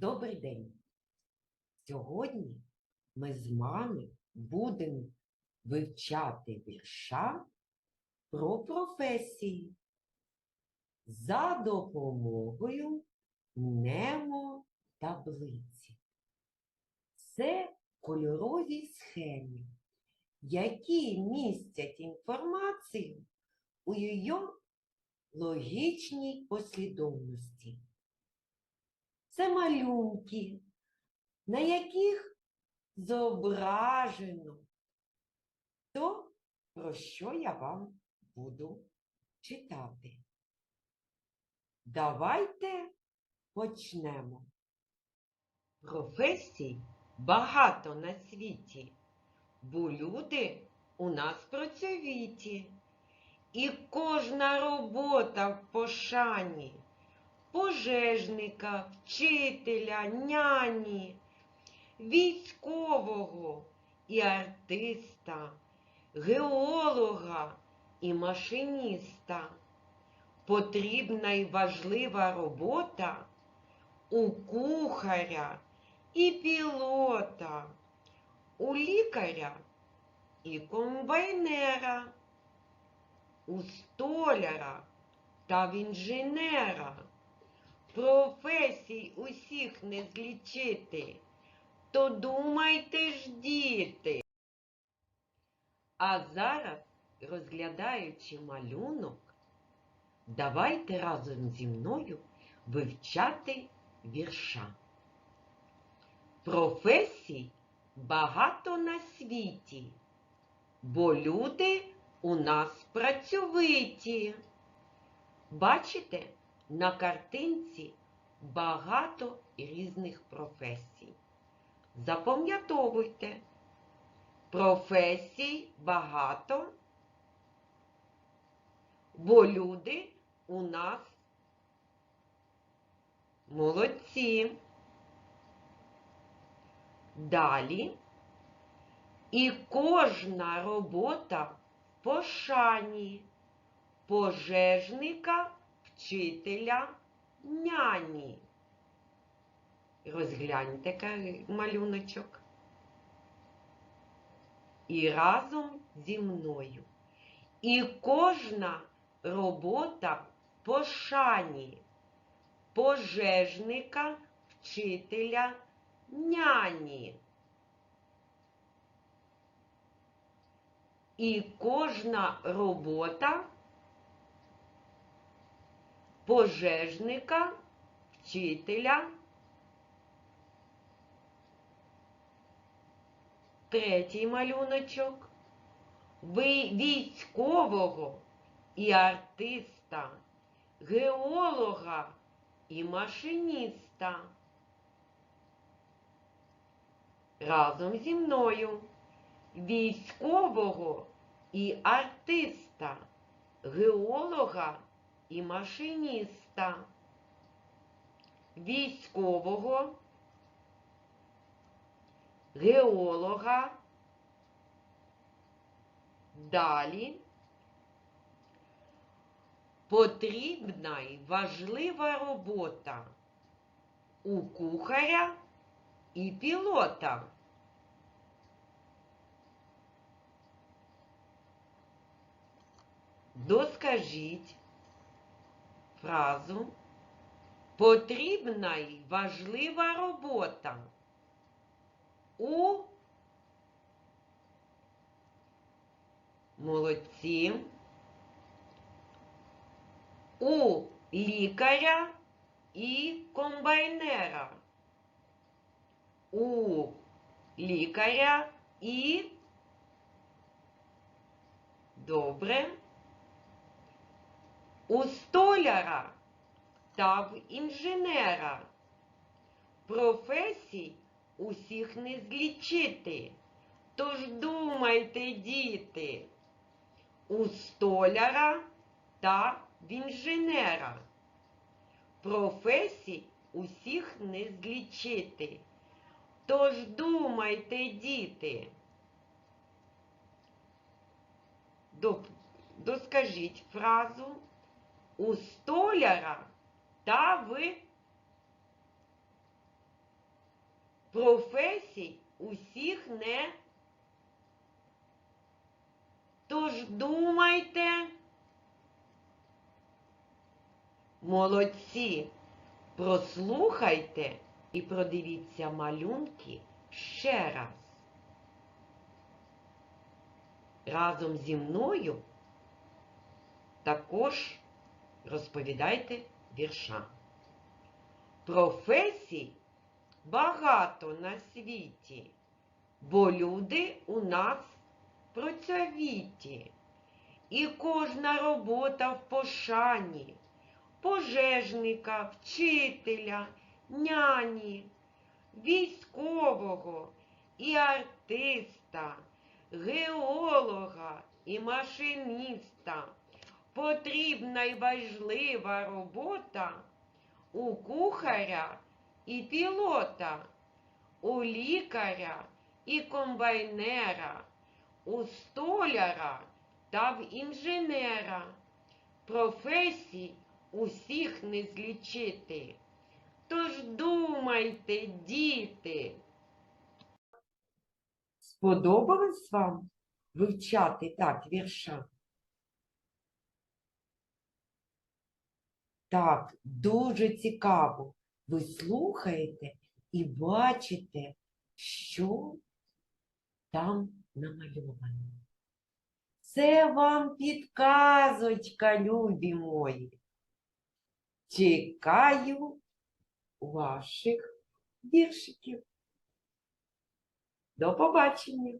Добрий день! Сьогодні ми з вами будемо вивчати вірша про професії за допомогою таблиці. Це кольорові схеми, які містять інформацію у її логічній послідовності. Це малюнки, на яких зображено то, про що я вам буду читати. Давайте почнемо. Професій багато на світі, бо люди у нас працьовіті. І кожна робота в пошані пожежника, вчителя, няні, військового і артиста, геолога і машиніста. Потрібна і важлива робота у кухаря і пілота, у лікаря і комбайнера, у столяра та в інженера. Професій усіх не злічити, то думайте ж, діти. А зараз, розглядаючи малюнок, давайте разом зі мною вивчати вірша. Професій багато на світі, бо люди у нас працьовиті. Бачите, на картинці багато різних професій. Запам'ятовуйте, професій багато, бо люди у нас молодці. Далі і кожна робота в пошані пожежника, вчителя, няні. Розгляньте малюночок. І разом зі мною. І кожна робота в пошані пожежника, вчителя, няні. І кожна робота пожежника, вчителя. Третій малюночок. Військового і артиста, геолога і машиніста. Разом зі мною військового і артиста, геолога і машиніста, військового, геолога, далі потрібна й важлива робота у кухаря і пілота. Доскажіть фразу потрібна й важлива робота. У молодці. У лікаря і комбайнера. У лікаря і добре у столяра та в інженера. Професій усіх не злічити. Тож думайте, діти, у столяра та в інженера. Професій усіх не злічити. Тож думайте, діти. Доскажіть фразу у столяра та в професій усіх не. Тож думайте. Молодці. Прослухайте і продивіться малюнки ще раз. Разом зі мною також розповідайте вірша. Професій багато на світі, бо люди у нас працьовіті. І кожна робота в пошані пожежника, вчителя, няні, військового і артиста, геолога і машиніста. Потрібна й важлива робота у кухаря і пілота, у лікаря і комбайнера, у столяра та в інженера. Професій усіх не злічити. Тож думайте, діти. Сподобалось вам вивчати так вірша? Так, дуже цікаво. Ви слухаєте і бачите, що там намальовано. Це вам підказочка, любі мої. Чекаю ваших віршиків. До побачення!